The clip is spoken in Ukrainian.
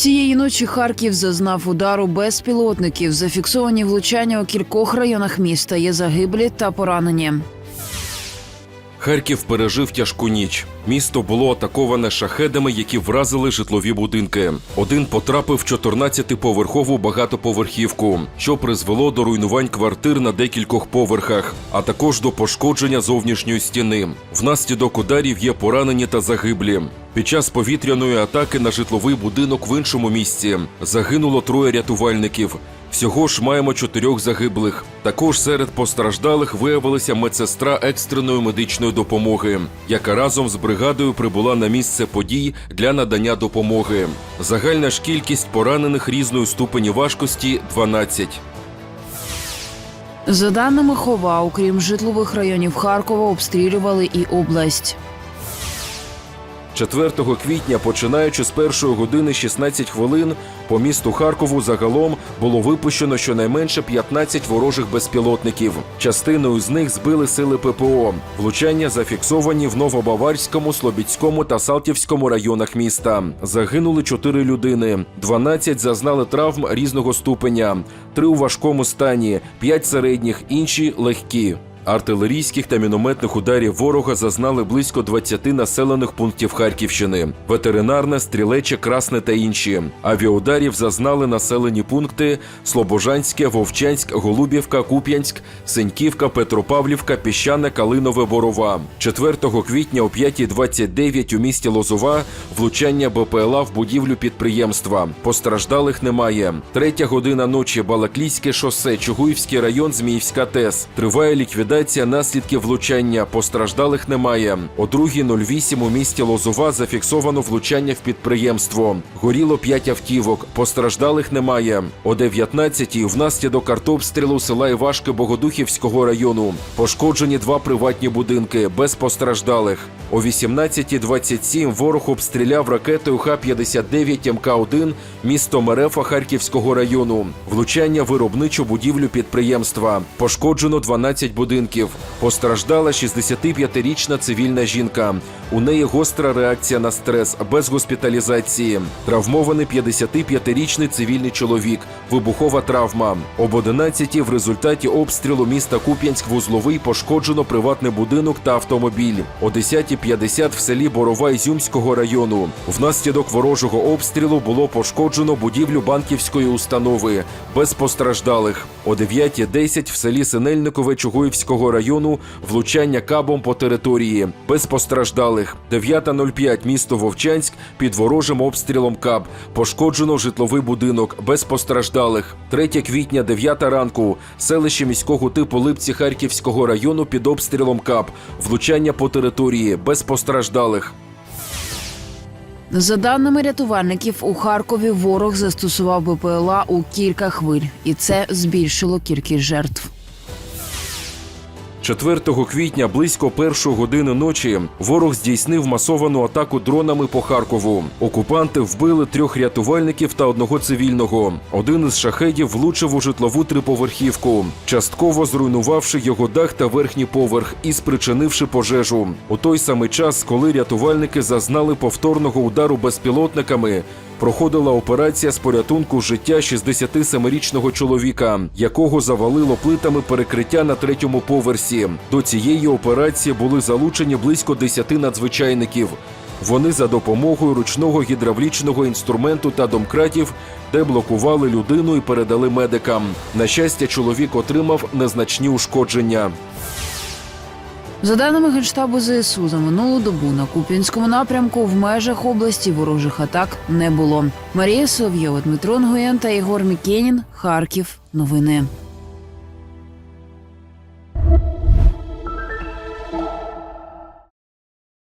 Цієї ночі Харків зазнав удару безпілотників. Зафіксовані влучання у кількох районах міста. Є загиблі та поранені. Харків пережив тяжку ніч. Місто було атаковане шахедами, які вразили житлові будинки. Один потрапив в 14-поверхову багатоповерхівку, що призвело до руйнувань квартир на декількох поверхах, а також до пошкодження зовнішньої стіни. Внаслідок ударів є поранені та загиблі. Під час повітряної атаки на житловий будинок в іншому місці загинуло троє рятувальників. Всього ж маємо чотирьох загиблих. Також серед постраждалих виявилася медсестра екстреної медичної допомоги, яка разом з бригадою прибула на місце подій для надання допомоги. Загальна ж кількість поранених різної ступені важкості 12. За даними Хова, окрім житлових районів Харкова, обстрілювали і область. 4 квітня, починаючи з першої години 16 хвилин, по місту Харкову загалом було випущено щонайменше 15 ворожих безпілотників. Частиною з них збили сили ППО. Влучання зафіксовані в Новобаварському, Слобідському та Салтівському районах міста. Загинули 4 людини, 12 зазнали травм різного ступеня, 3 у важкому стані, 5 середніх, інші легкі. Артилерійських та мінометних ударів ворога зазнали близько 20 населених пунктів Харківщини: ветеринарне, стрілече, красне та інші. Авіаударів зазнали населені пункти Слобожанське, Вовчанськ, Голубівка, Куп'янськ, Синьківка, Петропавлівка, Піщане, Калинове, Борова. 4 квітня о 5.29 у місті Лозова влучання БПЛА в будівлю підприємства. Постраждалих немає. Третя година ночі Балаклійське шосе, Чугуївський район, Зміївська ТЕС. Триває ліквідація наслідків влучання. Постраждалих немає. О 2.08 у місті Лозова зафіксовано влучання в підприємство. Горіло 5 автівок. Постраждалих немає. О 19.00 внаслідок артобстрілу села Івашки Богодухівського району. Пошкоджені два приватні будинки без постраждалих. О 18.27 ворог обстріляв ракетою Х-59 МК-1 місто Мерефа Харківського району. Влучання виробничу будівлю підприємства. Пошкоджено 12 будинків. Постраждала 65-річна цивільна жінка. У неї гостра реакція на стрес без госпіталізації. Травмований 55-річний цивільний чоловік. Вибухова травма. Об 11 в результаті обстрілу міста Куп'янськ-Вузловий пошкоджено приватний будинок та автомобіль. О 10.50 в селі Борова Ізюмського району. Внаслідок ворожого обстрілу було пошкоджено будівлю банківської установи без постраждалих. О 9.10 в селі Синельникове Чугуївського району влучання кабом по території без постраждалих. 9.05 місто Вовчанськ під ворожим обстрілом каб. Пошкоджено житловий будинок без постраждалих. 3 квітня, 9 ранку. Селище міського типу Липці Харківського району під обстрілом каб. Влучання по території без постраждалих. За даними рятувальників, у Харкові ворог застосував БПЛА у кілька хвиль, і це збільшило кількість жертв. 4 квітня близько першої години ночі ворог здійснив масовану атаку дронами по Харкову. Окупанти вбили трьох рятувальників та одного цивільного. Один із шахедів влучив у житлову триповерхівку, частково зруйнувавши його дах та верхній поверх і спричинивши пожежу. У той самий час, коли рятувальники зазнали повторного удару безпілотниками. Проходила операція з порятунку життя 67-річного чоловіка, якого завалило плитами перекриття на третьому поверсі. До цієї операції були залучені близько 10 надзвичайників. Вони за допомогою ручного гідравлічного інструменту та домкратів деблокували людину і передали медикам. На щастя, чоловік отримав незначні ушкодження. За даними Генштабу ЗСУ, за минулу добу на Куп'янському напрямку в межах області ворожих атак не було. Марія Сов'єва, Дмитро Нгоєн та Ігор Мікенін. Харків. Новини.